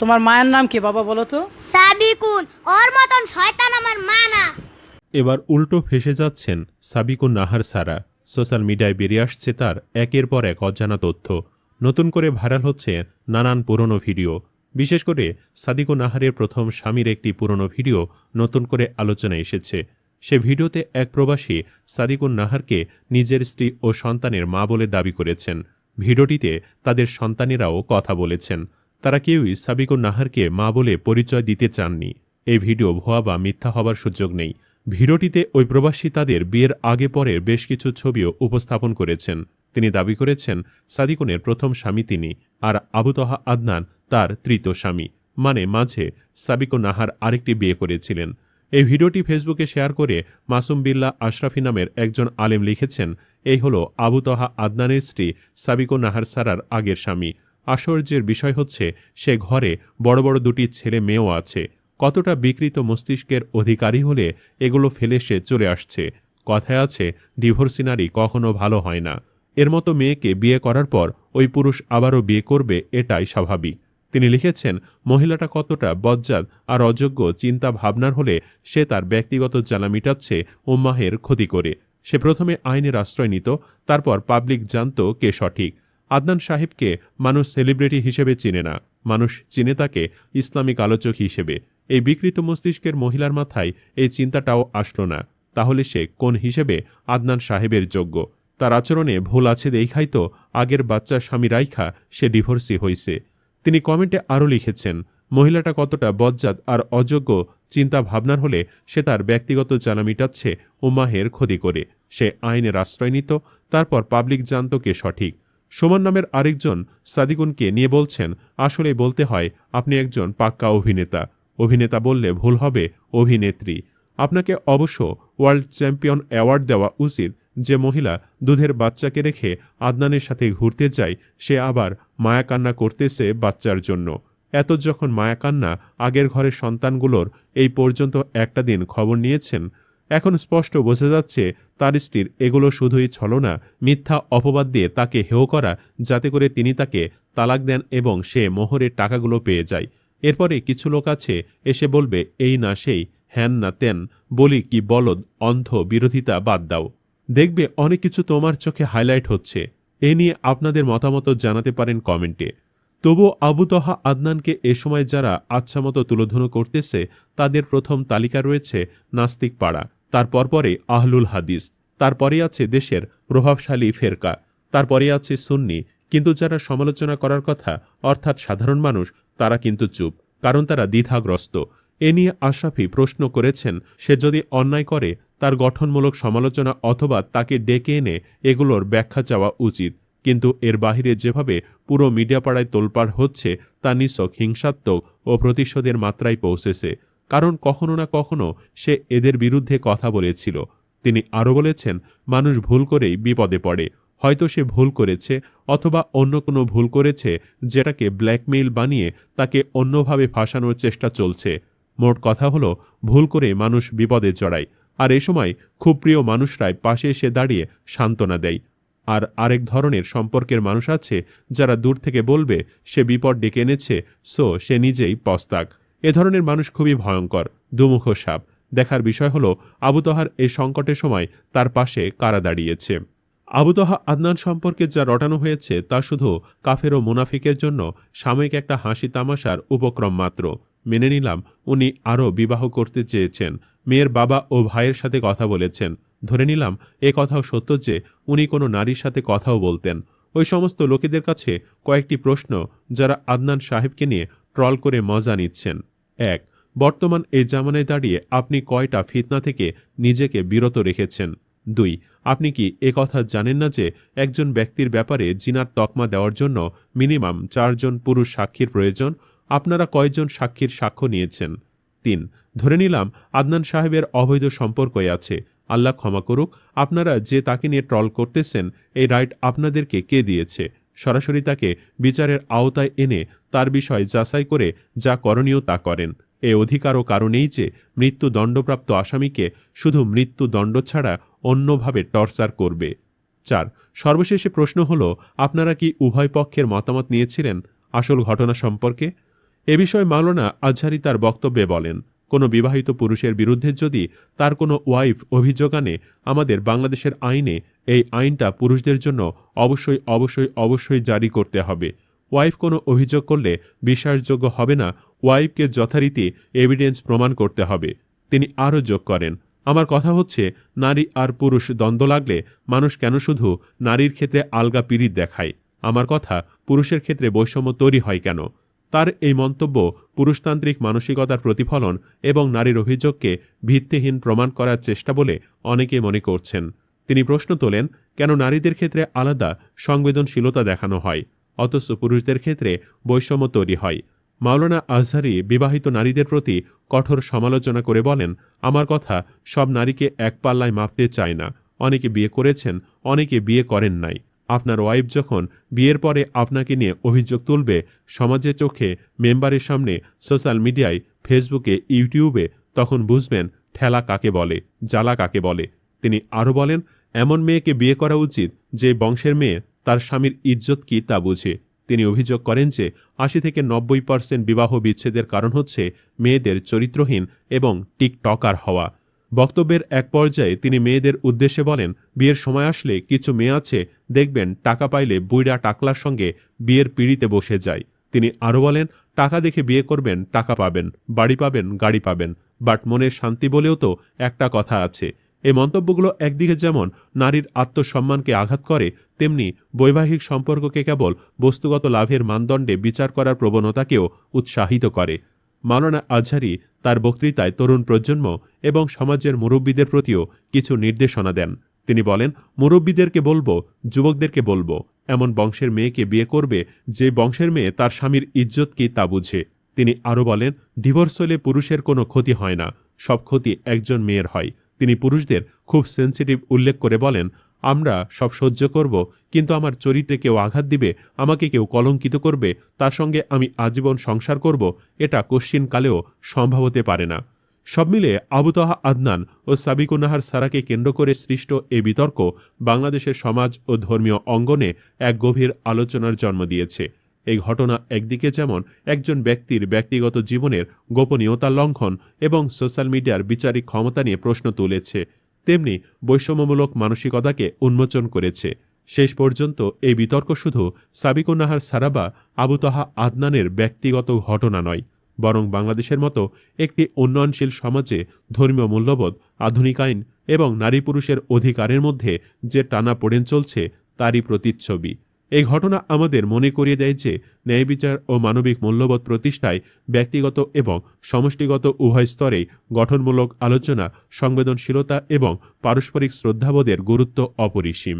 তোমার মায়ের নাম কি বাবা বলো তো? সাবিকুন ওর মতন শয়তান আমার মা না। এবার উল্টো ফেসে যাচ্ছেন সাবিকুন নাহার সারা। সোশ্যাল মিডিয়ায় বেরিয়ে আসছে তার একের পর এক অজানা তথ্য। নতুন করে ভাইরাল হচ্ছে নানান পুরনো ভিডিও। বিশেষ করে সাদিকু নাহারের প্রথম স্বামীর একটি পুরনো ভিডিও নতুন করে আলোচনায় এসেছে। সে ভিডিওতে এক প্রবাসী সাদিকুন নাহারকে নিজের স্ত্রী ও সন্তানের মা বলে দাবি করেছেন। ভিডিওটিতে তাদের সন্তানেরাও কথা বলেছেন। তারা কেউই সাবিকুন নাহারকে মা বলে পরিচয় দিতে চাননি। এই ভিডিও ভুয়া বা মিথ্যা হবার সুযোগ নেই। ভিডিওটিতে ওই প্রবাসী তাদের বিয়ের আগে পরের বেশ কিছু ছবিও উপস্থাপন করেছেন। তিনি দাবি করেছেন, সাদিকুনের প্রথম স্বামী তিনি আর আবুতহা আদনান তার তৃতীয় স্বামী। মানে মাঝে সাবিকু নাহার আরেকটি বিয়ে করেছিলেন। এই ভিডিওটি ফেসবুকে শেয়ার করে মাসুম বিল্লা আশরাফি নামের একজন আলেম লিখেছেন, এই হল আবুতহা আদনানের স্ত্রী সাবিকু নাহার সারার আগের স্বামী। আশ্চর্যের বিষয় হচ্ছে, সে ঘরে বড় বড় দুটি ছেলে মেয়েও আছে। কতটা বিকৃত মস্তিষ্কের অধিকারী হলে এগুলো ফেলে সে চলে আসছে। কথায় আছে, ডিভোর্সি নারী কখনো ভালো হয় না। এর মতো মেয়েকে বিয়ে করার পর ওই পুরুষ আবারও বিয়ে করবে এটাই স্বাভাবিক। তিনি লিখেছেন, মহিলাটা কতটা বজ্জাত আর অযোগ্য চিন্তা ভাবনার হলে সে তার ব্যক্তিগত জ্বালা মিটাচ্ছে উম্মাহের ক্ষতি করে। সে প্রথমে আইনের আশ্রয় নিত, তারপর পাবলিক জানত কে সঠিক। আদনান সাহেবকে মানুষ সেলিব্রিটি হিসেবে চিনে না। মানুষ চিনে তাকে ইসলামিক আলোচক হিসেবে। এই বিকৃত মস্তিষ্কের মহিলার মাথায় এই চিন্তাটাও আসলো না। তাহলে সে কোন হিসেবে আদনান সাহেবের যোগ্য? তার আচরণে ভুল আছে দেখাই তো আগের বাচ্চা স্বামী রাইখা সে ডিভোর্সি হইছে। তিনি কমেন্টে আরও লিখেছেন, মহিলাটা কতটা বজ্জাত আর অযোগ্য চিন্তা ভাবনার হলে সে তার ব্যক্তিগত জানা মিটাচ্ছে উম্মাহের ক্ষতি করে। সে আইনের আশ্রয় নিত, তারপর পাবলিক জানত কে সঠিক। সোমান নামের আরেকজন সাদিকুনকে নিয়ে বলছেন আসলে বলতে হয়, আপনি একজন পাক্কা অভিনেতা। অভিনেতা বললে ভুল হবে, অভিনেত্রী। আপনাকে অবশ্য ওয়ার্ল্ড চ্যাম্পিয়ন অ্যাওয়ার্ড দেওয়া উচিত যে মহিলা দুধের বাচ্চাকে রেখে আদনানের সাথে ঘুরতে যায়, সে আবার মায়াকান্না করতেছে বাচ্চার জন্য। এত যখন মায়াকান্না, আগের ঘরের সন্তানগুলোর এই পর্যন্ত একটা দিন খবর নিয়েছেন এখন স্পষ্ট বোঝা যাচ্ছে তার স্ত্রীর এগুলো শুধুই ছলনা, মিথ্যা অপবাদ দিয়ে তাকে হেয় করা, যাতে করে তিনি তাকে তালাক দেন এবং সে মোহরের টাকাগুলো পেয়ে যায়। এরপরে কিছু লোক আছে, এসে বলবে, এই না সেই, হ্যান না তেন বলি কি বলদ, অন্ধ, বিরোধিতা বাদ দাও। দেখবে অনেক কিছু তোমার চোখে হাইলাইট হচ্ছে। এ নিয়ে আপনাদের মতামত জানাতে পারেন কমেন্টে। তবুও আবুতহা আদনানকে এ সময় যারা আচ্ছামতো তুলোধনু করতেছে, তাদের প্রথম তালিকা রয়েছে নাস্তিক পাড়া। তারপর পরে আহলুল হাদিস তারপরে আছে দেশের প্রভাবশালী ফেরকা তারপরে আছে সুন্নি, কিন্তু যারা সমালোচনা করার কথা, অর্থাৎ সাধারণ মানুষ, তারা কিন্তু চুপ, কারণ তারা দ্বিধাগ্রস্ত। এ নিয়ে আশরাফি প্রশ্ন করেছেন, সে যদি অন্যায় করে, তার গঠনমূলক সমালোচনা অথবা তাকে ডেকে এনে এগুলোর ব্যাখ্যা চাওয়া উচিত, কিন্তু এর বাহিরে যেভাবে পুরো মিডিয়া পাড়ায় তোলপাড় হচ্ছে, তা নিছক হিংসাত্মক ও প্রতিশোধের মাত্রায় পৌঁছেছে। কারণ কখনো না কখনো সে এদের বিরুদ্ধে কথা বলেছিল। তিনি আরও বলেছেন, মানুষ ভুল করেই বিপদে পড়ে। হয়তো সে ভুল করেছে অথবা অন্য কোনো ভুল করেছে যেটাকে ব্ল্যাকমেইল বানিয়ে তাকে অন্যভাবে ফাঁসানোর চেষ্টা চলছে। মোট কথা হলো, ভুল করে মানুষ বিপদে জড়ায় আর এ সময় খুব প্রিয় মানুষরাই পাশে এসে দাঁড়িয়ে সান্ত্বনা দেয়। আর আরেক ধরনের সম্পর্কের মানুষ আছে যারা দূর থেকে বলবে, সে বিপদ ডেকে এনেছে, সো সে নিজেই পস্তাক। এ ধরনের মানুষ খুবই ভয়ঙ্কর, দুমুখ সাপ। দেখার বিষয় হল আবুতহার এই সংকটের সময় তার পাশে কারা দাঁড়িয়েছে। আবুতহা আদনান সম্পর্কে যা রটানো হয়েছে তা শুধু কাফের ও মুনাফিকের জন্য সাময়িক একটা হাসি তামাশার উপক্রম মাত্র। মেনে নিলাম, উনি আরও বিবাহ করতে চেয়েছেন। মেয়ের বাবা ও ভাইয়ের সাথে কথা বলেছেন। ধরে নিলাম, এ কথাও সত্য যে উনি কোনো নারীর সাথে কথাও বলতেন। ওই সমস্ত লোকেদের কাছে কয়েকটি প্রশ্ন যারা আদনান সাহেবকে নিয়ে ট্রল করে মজা নিচ্ছেন। এক, বর্তমান এই জামানায় দাঁড়িয়ে আপনি কয়টা ফিতনা থেকে নিজেকে বিরত রেখেছেন? দুই, আপনি কি কথা জানেন না যে একজন ব্যক্তির ব্যাপারে জিনার তকমা দেওয়ার জন্য মিনিমাম চারজন পুরুষ সাক্ষীর প্রয়োজন? আপনারা কয়জন সাক্ষীর সাক্ষ্য নিয়েছেন? তিন, ধরে নিলাম আদনান সাহেবের অবৈধ সম্পর্কই আছে। আল্লাহ ক্ষমা করুক, আপনারা যে তাকে নিয়ে ট্রল করতেছেন, এই রাইট আপনাদেরকে কে দিয়েছে? সরাসরি তাকে বিচারের আওতায় এনে তার বিষয় যাচাই করে যা করণীয় তা করেন। এ অধিকারও কারণেই যে মৃত্যুদণ্ডপ্রাপ্ত আসামিকে শুধু মৃত্যুদণ্ড ছাড়া অন্যভাবে টর্চার করবে। চার, সর্বশেষে প্রশ্ন হল, আপনারা কি উভয় পক্ষের মতামত নিয়েছিলেন আসল ঘটনা সম্পর্কে? এ বিষয়ে মাওলানা আজহারি তার বক্তব্যে বলেন কোনো বিবাহিত পুরুষের বিরুদ্ধে যদি তার কোনো ওয়াইফ অভিযোগ আনে, আমাদের বাংলাদেশের আইনে এই আইনটা পুরুষদের জন্য অবশ্যই অবশ্যই অবশ্যই জারি করতে হবে। ওয়াইফ কোনো অভিযোগ করলে বিশ্বাসযোগ্য হবে না, ওয়াইফকে যথারীতি এভিডেন্স প্রমাণ করতে হবে। তিনি আরও যোগ করেন, আমার কথা হচ্ছে, নারী আর পুরুষ দ্বন্দ্ব লাগলে মানুষ কেন শুধু নারীর ক্ষেত্রে আলগা পিরিত দেখায়? আমার কথা পুরুষের ক্ষেত্রে বৈষম্য তৈরি হয় কেন? তার এই মন্তব্য পুরুষতান্ত্রিক মানসিকতার প্রতিফলন এবং নারীর অভিযোগকে ভিত্তিহীন প্রমাণ করার চেষ্টা বলে অনেকে মনে করছেন। তিনি প্রশ্ন তোলেন, কেন নারীদের ক্ষেত্রে আলাদা সংবেদনশীলতা দেখানো হয়, অথচ পুরুষদের ক্ষেত্রে বৈষম্য তৈরি হয়? মাওলানা আজহারি বিবাহিত নারীদের প্রতি কঠোর সমালোচনা করে বলেন, আমার কথা সব নারীকে এক পাল্লায় মাপতে চায় না। অনেকে বিয়ে করেছেন, অনেকে বিয়ে করেন নাই। আপনার ওয়াইফ যখন বিয়ের পরে আপনাকে নিয়ে অভিযোগ তুলবে, সমাজের চোখে, মেম্বারের সামনে সোশ্যাল মিডিয়ায় ফেসবুকে ইউটিউবে তখন বুঝবেন ঠেলা কাকে বলে, জ্বালা কাকে বলে। তিনি আরও বলেন, এমন মেয়েকে বিয়ে করা উচিত যে বংশের মেয়ে তার স্বামীর ইজ্জত কী তা বুঝে। তিনি অভিযোগ করেন যে আশি থেকে নব্বই পার্সেন্ট বিবাহ বিচ্ছেদের কারণ হচ্ছে মেয়েদের চরিত্রহীন এবং টিকটকার হওয়া। বক্তব্যের এক পর্যায়ে তিনি মেয়েদের উদ্দেশ্যে বলেন, বিয়ের সময় আসলে কিছু মেয়ে আছে, দেখবেন টাকা পাইলে বুইড়া টাকলার সঙ্গে বিয়ের পিড়িতে বসে যায়। তিনি আরও বলেন, টাকা দেখে বিয়ে করবেন, টাকা পাবেন, বাড়ি পাবেন, গাড়ি পাবেন। বাট মনের শান্তি বলেও তো একটা কথা আছে। এই মন্তব্যগুলো একদিকে যেমন নারীর আত্মসম্মানকে আঘাত করে, তেমনি বৈবাহিক সম্পর্ককে কেবল বস্তুগত লাভের মানদণ্ডে বিচার করার প্রবণতাকেও উৎসাহিত করে। মাওলানা আজহারি তার বক্তৃতায় তরুণ প্রজন্ম এবং সমাজের মুরব্বীদের প্রতিও কিছু নির্দেশনা দেন। তিনি বলেন, মুরব্বীদেরকে বলব, যুবকদেরকে বলব, এমন বংশের মেয়েকে বিয়ে করবে যে বংশের মেয়ে তার স্বামীর ইজ্জত কি তা বুঝে। তিনি আরও বলেন, ডিভোর্স হলে পুরুষের কোনো ক্ষতি হয় না, সব ক্ষতি একজন মেয়ের হয়। তিনি পুরুষদের খুব সেন্সিটিভ উল্লেখ করে বলেন আমরা সব সহ্য করব, কিন্তু আমার চরিত্রে কেউ আঘাত দিবে, আমাকে কেউ কলঙ্কিত করবে, তার সঙ্গে আমি আজীবন সংসার করব, এটা কশ্চিনকালেও সম্ভব হতে পারে না। সব মিলে আবুতহা আদনান ও সাবিকুনাহার সারাকে কেন্দ্র করে সৃষ্ট এ বিতর্ক বাংলাদেশের সমাজ ও ধর্মীয় অঙ্গনে এক গভীর আলোচনার জন্ম দিয়েছে। এই ঘটনা একদিকে যেমন একজন ব্যক্তির ব্যক্তিগত জীবনের গোপনীয়তা লঙ্ঘন এবং সোশ্যাল মিডিয়ার বিচারিক ক্ষমতা নিয়ে প্রশ্ন তুলেছে তেমনি বৈষম্যমূলক মানসিকতাকে উন্মোচন করেছে। শেষ পর্যন্ত এই বিতর্ক শুধু সাবিকুন্নাহার সারাবা আবুতহা আদনানের ব্যক্তিগত ঘটনা নয়, বরং বাংলাদেশের মতো একটি উন্নয়নশীল সমাজে ধর্মীয় মূল্যবোধ, আধুনিক আইন এবং নারী পুরুষের অধিকারের মধ্যে যে টানা পড়েন চলছে, তারই প্রতিচ্ছবি। এই ঘটনা আমাদের মনে করিয়ে দেয় যে ন্যায় বিচার ও মানবিক মূল্যবোধ প্রতিষ্ঠায় ব্যক্তিগত এবং সমষ্টিগত উভয় স্তরে গঠনমূলক আলোচনা, সংবেদনশীলতা এবং পারস্পরিক শ্রদ্ধাবোধের গুরুত্ব অপরিসীম।